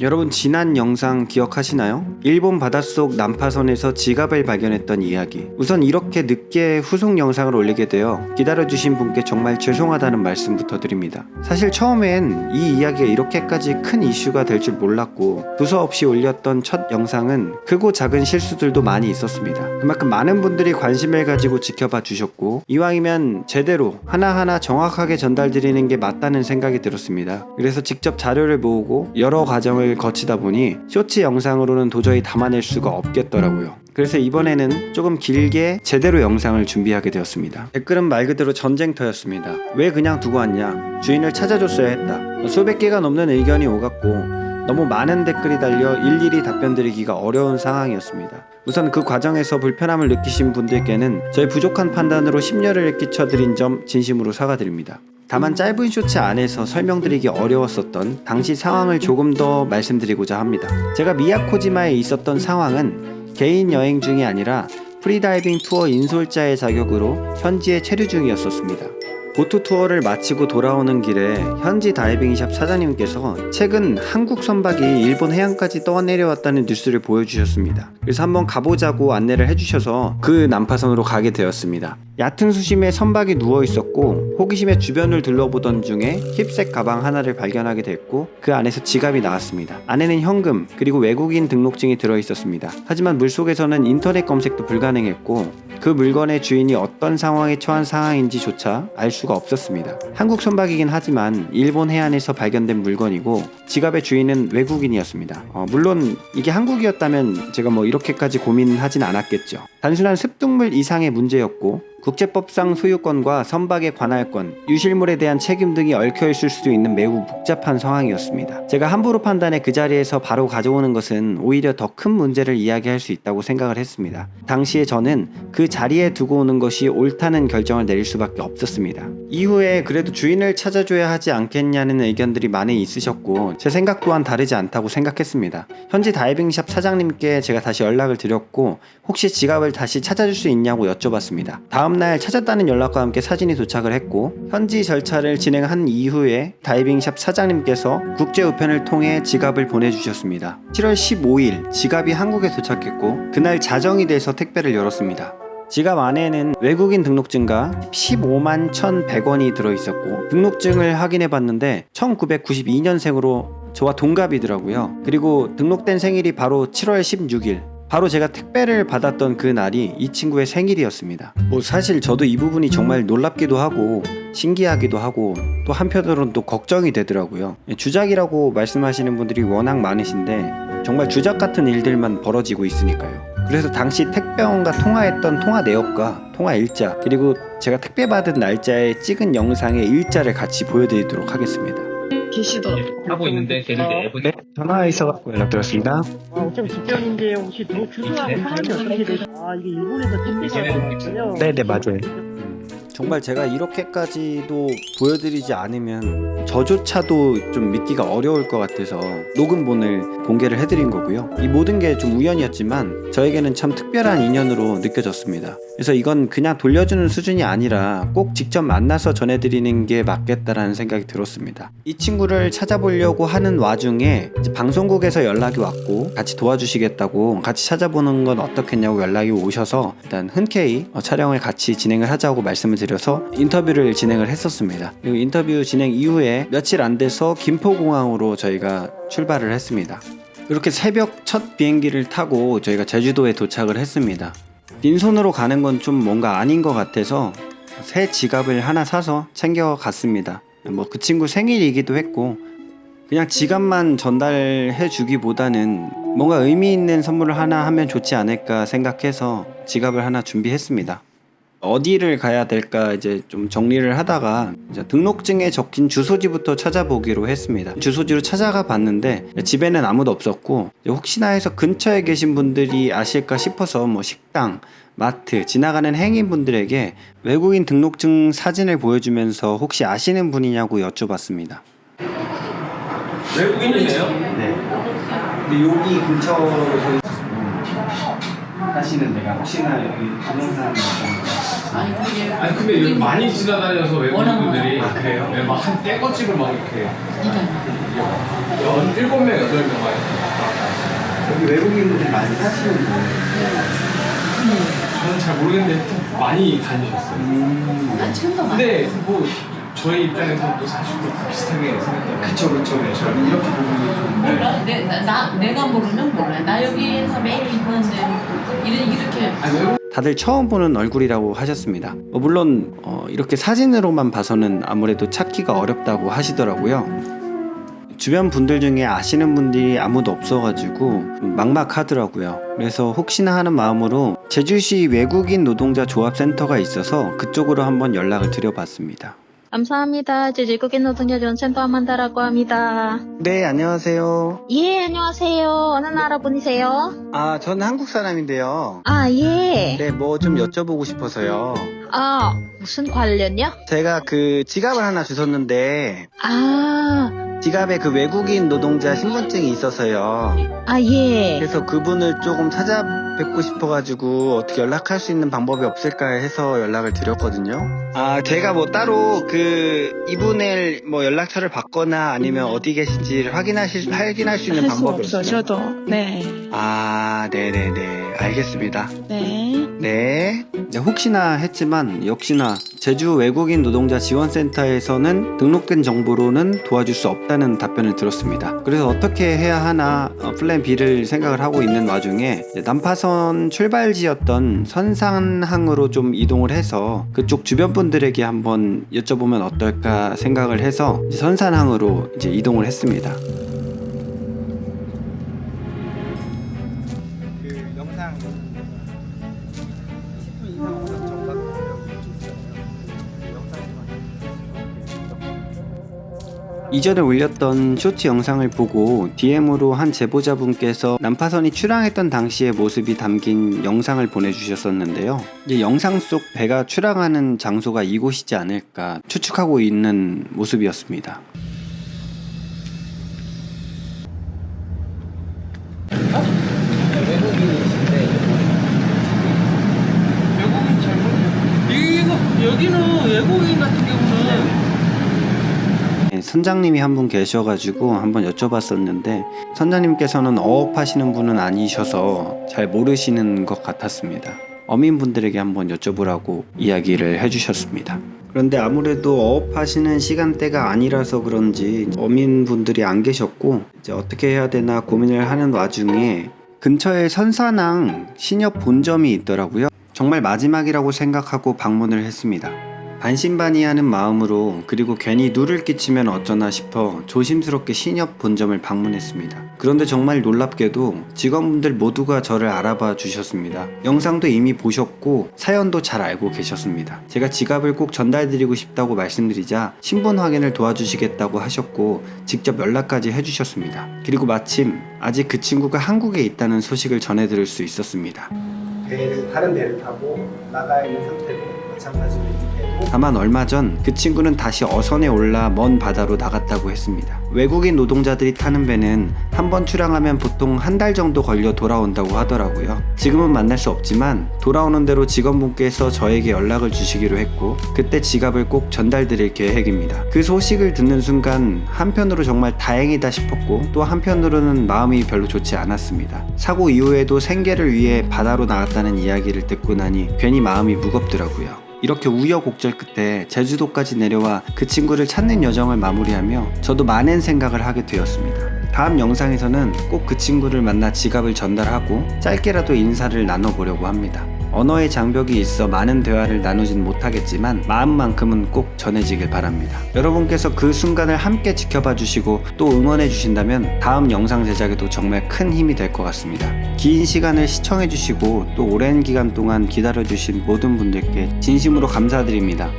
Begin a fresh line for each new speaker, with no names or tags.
여러분 지난 영상 기억하시나요? 일본 바닷속 난파선에서 지갑을 발견했던 이야기. 우선 이렇게 늦게 후속 영상을 올리게 되어 기다려주신 분께 정말 죄송하다는 말씀부터 드립니다. 사실 처음엔 이 이야기가 이렇게까지 큰 이슈가 될 줄 몰랐고 두서없이 올렸던 첫 영상은 크고 작은 실수들도 많이 있었습니다. 그만큼 많은 분들이 관심을 가지고 지켜봐 주셨고 이왕이면 제대로 하나하나 정확하게 전달드리는 게 맞다는 생각이 들었습니다. 그래서 직접 자료를 모으고 여러 과정을 거치다 보니 쇼츠 영상으로는 도저히 담아낼 수가 없겠더라고요. 그래서 이번에는 조금 길게 제대로 영상을 준비하게 되었습니다. 댓글은 말 그대로 전쟁터였습니다. 왜 그냥 두고 왔냐? 주인을 찾아줬어야 했다. 수백 개가 넘는 의견이 오갔고 너무 많은 댓글이 달려 일일이 답변드리기가 어려운 상황이었습니다. 우선 그 과정에서 불편함을 느끼신 분들께는 저희 부족한 판단으로 심려를 끼쳐드린 점 진심으로 사과드립니다. 다만 짧은 쇼츠 안에서 설명드리기 어려웠었던 당시 상황을 조금 더 말씀드리고자 합니다. 제가 미야코지마에 있었던 상황은 개인 여행 중이 아니라 프리다이빙 투어 인솔자의 자격으로 현지에 체류 중이었었습니다. 보트 투어를 마치고 돌아오는 길에 현지 다이빙샵 사장님께서 최근 한국 선박이 일본 해안까지 떠내려왔다는 뉴스를 보여주셨습니다. 그래서 한번 가보자고 안내를 해주셔서 그 난파선으로 가게 되었습니다. 얕은 수심에 선박이 누워 있었고 호기심에 주변을 둘러보던 중에 힙색 가방 하나를 발견하게 됐고 그 안에서 지갑이 나왔습니다. 안에는 현금 그리고 외국인 등록증이 들어 있었습니다. 하지만 물속에서는 인터넷 검색도 불가능했고 그 물건의 주인이 어떤 상황에 처한 상황인지조차 알 수가 없었습니다. 한국 선박이긴 하지만 일본 해안에서 발견된 물건이고 지갑의 주인은 외국인이었습니다. 어, 물론 이게 한국이었다면 제가 뭐 이렇게까지 고민하진 않았겠죠. 단순한 습득물 이상의 문제였고 국제법상 소유권과 선박의 관할권, 유실물에 대한 책임 등이 얽혀 있을 수도 있는 매우 복잡한 상황이었습니다. 제가 함부로 판단해 그 자리에서 바로 가져오는 것은 오히려 더 큰 문제를 이야기할 수 있다고 생각을 했습니다. 당시에 저는 그 자리에 두고 오는 것이 옳다는 결정을 내릴 수밖에 없었습니다. 이후에 그래도 주인을 찾아줘야 하지 않겠냐는 의견들이 많이 있으셨고 제 생각 또한 다르지 않다고 생각했습니다. 현지 다이빙샵 사장님께 제가 다시 연락을 드렸고 혹시 지갑을 다시 찾아줄 수 있냐고 여쭤봤습니다. 다음날 찾았다는 연락과 함께 사진이 도착을 했고 현지 절차를 진행한 이후에 다이빙샵 사장님께서 국제 우편을 통해 지갑을 보내주셨습니다. 7월 15일 지갑이 한국에 도착했고 그날 자정이 돼서 택배를 열었습니다. 지갑 안에는 외국인 등록증과 15만 1,100원이 들어있었고 등록증을 확인해 봤는데 1992년생으로 저와 동갑이더라고요. 그리고 등록된 생일이 바로 7월 16일. 바로 제가 택배를 받았던 그 날이 이 친구의 생일이었습니다. 뭐 사실 저도 이 부분이 정말 놀랍기도 하고 신기하기도 하고 또 한편으로는 또 걱정이 되더라고요. 주작이라고 말씀하시는 분들이 워낙 많으신데 정말 주작 같은 일들만 벌어지고 있으니까요. 그래서 당시 택배원과 통화했던 통화 내역과 통화 일자 그리고 제가 택배 받은 날짜에 찍은 영상의 일자를 같이 보여드리도록 하겠습니다.
계시더라고요.
네, 하고 있는데 되는데 앨범이
전화 있어갖고 연락드렸습니다.
아, 어차피 직장인데 혹시 주소하고 성함이 어떻게 되죠? 아, 이게 일본에서 택배가 왔어요?
네 네 맞아요. 정말 제가 이렇게까지도 보여드리지 않으면 저조차도 좀 믿기가 어려울 것 같아서 녹음본을 공개를 해드린 거고요. 이 모든 게 좀 우연이었지만 저에게는 참 특별한 인연으로 느껴졌습니다. 그래서 이건 그냥 돌려주는 수준이 아니라 꼭 직접 만나서 전해드리는 게 맞겠다라는 생각이 들었습니다. 이 친구를 찾아보려고 하는 와중에 방송국에서 연락이 왔고 같이 도와주시겠다고 같이 찾아보는 건 어떻겠냐고 연락이 오셔서 일단 흔쾌히 어, 촬영을 같이 진행을 하자고 말씀을 드 려서 인터뷰를 진행을 했었습니다. 그리고 인터뷰 진행 이후에 며칠 안 돼서 김포공항으로 저희가 출발을 했습니다. 이렇게 새벽 첫 비행기를 타고 저희가 제주도에 도착을 했습니다. 빈손으로 가는 건 좀 뭔가 아닌 것 같아서 새 지갑을 하나 사서 챙겨 갔습니다. 뭐 그 친구 생일이기도 했고 그냥 지갑만 전달해 주기보다는 뭔가 의미 있는 선물을 하나 하면 좋지 않을까 생각해서 지갑을 하나 준비했습니다. 어디를 가야 될까 이제 좀 정리를 하다가 이제 등록증에 적힌 주소지부터 찾아보기로 했습니다. 주소지로 찾아가 봤는데 집에는 아무도 없었고 혹시나 해서 근처에 계신 분들이 아실까 싶어서 뭐 식당, 마트, 지나가는 행인분들에게 외국인 등록증 사진을 보여주면서 혹시 아시는 분이냐고 여쭤봤습니다.
외국인이네요?
네. 근데 여기 근처에서 하시는 데가 혹시나 여기 부동산
아니 그게
아니 근데 여기 많이 지나다녀서 외국인분들이
워낙
아, 그래요?
네, 막한 떼거집을 막 이렇게
이단
연 일곱 명 여덟 명 와요.
여기 외국인들이 많이 사시는 분.
저는 잘 모르겠는데 하여튼 많이 다니셨어요.
난 처음 봐.
근데 뭐 저희 입장에서 또 사실 다 비슷하게 생각해요.
그쵸, 그쵸,
네,
그쵸.
이렇게 보면 좀
몰라. 내, 나, 나, 내가 모르면 몰라. 나 여기에서 매일 있는데 이런 이렇게
아니 외국
다들 처음 보는 얼굴이라고 하셨습니다. 어, 물론 어, 이렇게 사진으로만 봐서는 아무래도 찾기가 어렵다고 하시더라고요. 주변 분들 중에 아시는 분들이 아무도 없어가지고 좀 막막하더라고요. 그래서 혹시나 하는 마음으로 제주시 외국인 노동자 조합센터가 있어서 그쪽으로 한번 연락을 드려봤습니다.
감사합니다. 제주국인 노동자 전센터 아만다라고 합니다.
네, 안녕하세요.
예, 안녕하세요. 어느 나라 분이세요?
아, 저는 한국 사람인데요.
아, 예.
네, 뭐 좀 여쭤보고 싶어서요.
아, 무슨 관련요?
제가 그 지갑을 하나 주셨는데
아,
지갑에 그 외국인 노동자 신분증이 있어서요.
아, 예.
그래서 그분을 조금 찾아뵙고 싶어가지고 어떻게 연락할 수 있는 방법이 없을까 해서 연락을 드렸거든요. 아, 제가 뭐 따로 그 이분의 뭐 연락처를 받거나 아니면 어디 계신지를 확인하실, 확인할 수 있는
할 수
방법이
없어,
없어요.
저도. 네.
아, 네네네. 알겠습니다.
네.
네. 네, 혹시나 했지만 역시나 제주 외국인 노동자 지원센터에서는 등록된 정보로는 도와줄 수 없다는 답변을 들었습니다. 그래서 어떻게 해야 하나 어, 플랜 B를 생각을 하고 있는 와중에 난파선 출발지였던 선산항으로 좀 이동을 해서 그쪽 주변 분들에게 한번 여쭤보면 어떨까 생각을 해서 선산항으로 이제 이동을 했습니다. 이전에 올렸던 쇼트 영상을 보고 DM으로 한 제보자분께서 난파선이 출항했던 당시의 모습이 담긴 영상을 보내주셨었는데요. 이제 영상 속 배가 출항하는 장소가 이곳이지 않을까 추측하고 있는 모습이었습니다.
외국인 잘못 이거 여기는 외국인 같은 경우는
네, 선장님이 한 분 계셔가지고 한번 여쭤봤었는데 선장님께서는 어업하시는 분은 아니셔서 잘 모르시는 것 같았습니다. 어민분들에게 한번 여쭤보라고 이야기를 해주셨습니다. 그런데 아무래도 어업하시는 시간대가 아니라서 그런지 어민분들이 안 계셨고 이제 어떻게 해야 되나 고민을 하는 와중에 근처에 선산항 신협 본점이 있더라고요. 정말 마지막이라고 생각하고 방문을 했습니다. 반신반의하는 마음으로 그리고 괜히 누를 끼치면 어쩌나 싶어 조심스럽게 신협 본점을 방문했습니다. 그런데 정말 놀랍게도 직원분들 모두가 저를 알아봐 주셨습니다. 영상도 이미 보셨고 사연도 잘 알고 계셨습니다. 제가 지갑을 꼭 전달드리고 싶다고 말씀드리자 신분 확인을 도와주시겠다고 하셨고 직접 연락까지 해주셨습니다. 그리고 마침 아직 그 친구가 한국에 있다는 소식을 전해드릴 수 있었습니다. 배를 다른 배를 타고 나가 있는 상태로 마찬가지로 다만 얼마 전 그 친구는 다시 어선에 올라 먼 바다로 나갔다고 했습니다. 외국인 노동자들이 타는 배는 한 번 출항하면 보통 한 달 정도 걸려 돌아온다고 하더라고요. 지금은 만날 수 없지만 돌아오는 대로 직원분께서 저에게 연락을 주시기로 했고 그때 지갑을 꼭 전달드릴 계획입니다. 그 소식을 듣는 순간 한편으로 정말 다행이다 싶었고 또 한편으로는 마음이 별로 좋지 않았습니다. 사고 이후에도 생계를 위해 바다로 나갔다는 이야기를 듣고 나니 괜히 마음이 무겁더라고요. 이렇게 우여곡절 끝에 제주도까지 내려와 그 친구를 찾는 여정을 마무리하며 저도 많은 생각을 하게 되었습니다. 다음 영상에서는 꼭 그 친구를 만나 지갑을 전달하고 짧게라도 인사를 나눠보려고 합니다. 언어의 장벽이 있어 많은 대화를 나누진 못하겠지만 마음만큼은 꼭 전해지길 바랍니다. 여러분께서 그 순간을 함께 지켜봐 주시고 또 응원해 주신다면 다음 영상 제작에도 정말 큰 힘이 될 것 같습니다. 긴 시간을 시청해 주시고 또 오랜 기간 동안 기다려 주신 모든 분들께 진심으로 감사드립니다.